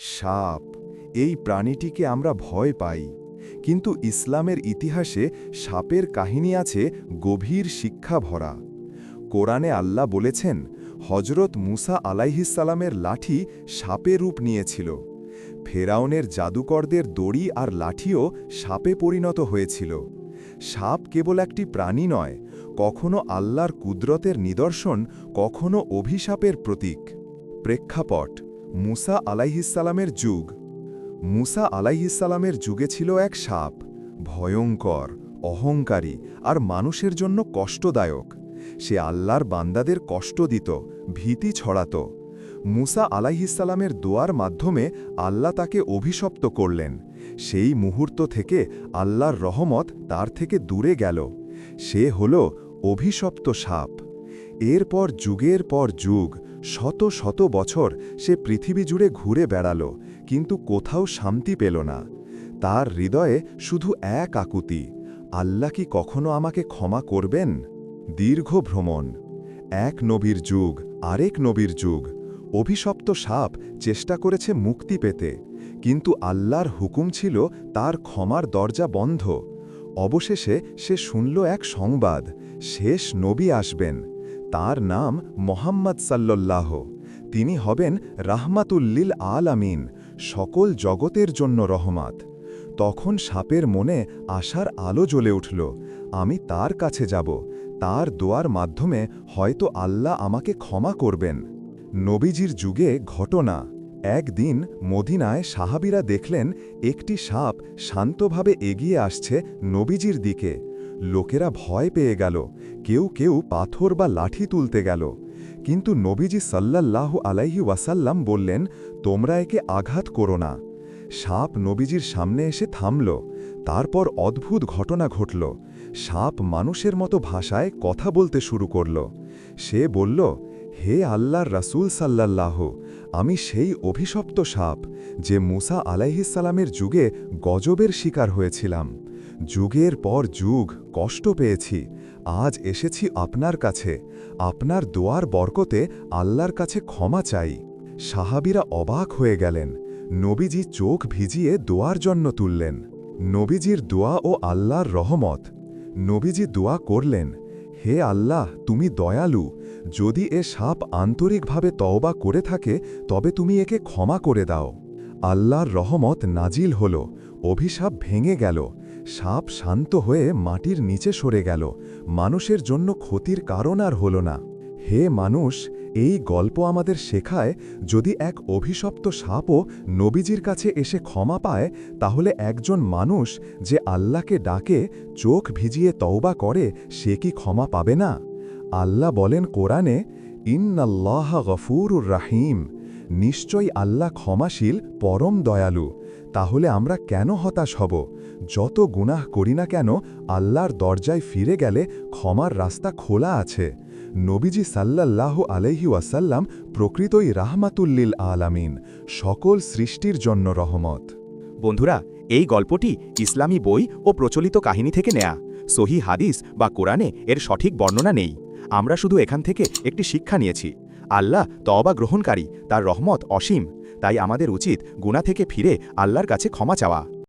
সাপ। এই প্রাণীটিকে আমরা ভয় পাই। কিন্তু ইসলামের ইতিহাসে সাপের কাহিনী আছে গভীর শিক্ষা ভরা কোরআনে আল্লাহ বলেছেন হজরত মুসা আলাইহিসালামের লাঠি সাপে রূপ নিয়েছিল। ফেরাউনের জাদুকরদের দড়ি আর লাঠিও সাপে পরিণত হয়েছিল। সাপ কেবল একটি প্রাণী নয়, কখনো আল্লাহর কুদরতের নিদর্শন, কখনো অভিশাপের প্রতীক। প্রেক্ষাপট মুসা আলাইহিসালামের যুগ। মুসা আলাইহিসালামের যুগে ছিল এক সাপ, ভয়ঙ্কর, অহংকারী আর মানুষের জন্য কষ্টদায়ক। সে আল্লাহর বান্দাদের কষ্ট দিত, ভীতি ছড়াত। মুসা আলাইহিসালামের দোয়ার মাধ্যমে আল্লাহ তাকে অভিশপ্ত করলেন। সেই মুহূর্ত থেকে আল্লাহর রহমত তার থেকে দূরে গেল। সে হল অভিশপ্ত সাপ। এরপর যুগের পর যুগ শত শত বছর সে পৃথিবী জুড়ে ঘুরে বেড়াল, কিন্তু কোথাও শান্তি পেল না। তার হৃদয়ে শুধু এক আকুতি, আল্লাহ কি কখনো আমাকে ক্ষমা করবেন? দীর্ঘ ভ্রমণ, এক নবীর যুগ, আরেক নবীর যুগ, অভিশপ্ত সাপ চেষ্টা করেছে মুক্তি পেতে, কিন্তু আল্লাহর হুকুম ছিল তার ক্ষমার দরজা বন্ধ। অবশেষে সে শুনল এক সংবাদ, শেষ নবী আসবেন। তার নাম মোহাম্মদ সাল্লাল্লাহ। তিনি হবেন রাহমাতুল্লিল আলামিন, সকল জগতের জন্য রহমাত। তখন সাপের মনে আশার আলো জ্বলে উঠল, আমি তার কাছে যাব, তার দোয়ার মাধ্যমে হয়তো আল্লাহ আমাকে ক্ষমা করবেন। নবীজির যুগে ঘটনা, একদিন মদিনায় সাহাবিরা দেখলেন একটি সাপ শান্তভাবে এগিয়ে আসছে নবীজির দিকে। লোকেরা ভয় পেয়ে গেল কেউ কেউ পাথর বা লাঠি তুলতে গেল। কিন্তু নবীজি সাল্লাল্লাহু আলাইহি ওয়াসাল্লাম বললেন, তোমরা একে আঘাত করো না। সাপ নবীজির সামনে এসে থামল। তারপর অদ্ভুত ঘটনা ঘটল। সাপ মানুষের মতো ভাষায় কথা বলতে শুরু করল। সে বলল, হে আল্লাহর রাসূল সাল্লাল্লাহ, আমি সেই অভিশপ্ত সাপ যে মুসা আলাইহিসালামের যুগে গজবের শিকার হয়েছিলাম। যুগের পর যুগ কষ্ট পেয়েছি আজ এসেছি আপনার কাছে। আপনার দোয়ার বরকতে আল্লাহর কাছে ক্ষমা চাই। সাহাবিরা অবাক হয়ে গেলেন। নবীজি চোখ ভিজিয়ে দোয়ার জন্য তুললেন। নবীজির দোয়া ও আল্লাহর রহমত। নবীজি দোয়া করলেন, হে আল্লাহ, তুমি দয়ালু। যদি এ সাপ আন্তরিকভাবে তওবা করে থাকে, তবে তুমি একে ক্ষমা করে দাও। আল্লাহর রহমত নাজিল হল। অভিশাপ ভেঙে গেল। সাপ শান্ত হয়ে মাটির নিচে সরে গেল। মানুষের জন্য ক্ষতির কারণ আর হল না। হে মানুষ, এই গল্প আমাদের শেখায়, যদি এক অভিশপ্ত সাপও নবীজির কাছে এসে ক্ষমা পায়, তাহলে একজন মানুষ যে আল্লাহকে ডাকে, চোখ ভিজিয়ে তওবা করে, সে কি ক্ষমা পাবে না? আল্লাহ বলেন কোরআনে, ইন্নাল্লাহ গফুরুর রাহিম। নিশ্চয়ই আল্লাহ ক্ষমাশীল, পরম দয়ালু। তাহলে আমরা কেন হতাশ হব? যত গুনাহ করি না কেন, আল্লাহর দরজায় ফিরে গেলে ক্ষমার রাস্তা খোলা আছে। নবীজি সাল্লাল্লাহ আলহি ওয়াসাল্লাম প্রকৃতই রাহমাতুল্লিল আলামিন, সকল সৃষ্টির জন্য রহমত। বন্ধুরা, এই গল্পটি ইসলামী বই ও প্রচলিত কাহিনী থেকে নেয়া। সহি হাদিস বা কোরআনে এর সঠিক বর্ণনা নেই। আমরা শুধু এখান থেকে একটি শিক্ষা নিয়েছি। আল্লাহ তওবা গ্রহণকারী, তার রহমত অসীম। তাই আমাদের উচিত গুণা থেকে ফিরে আল্লাহর কাছে ক্ষমা চাওয়া।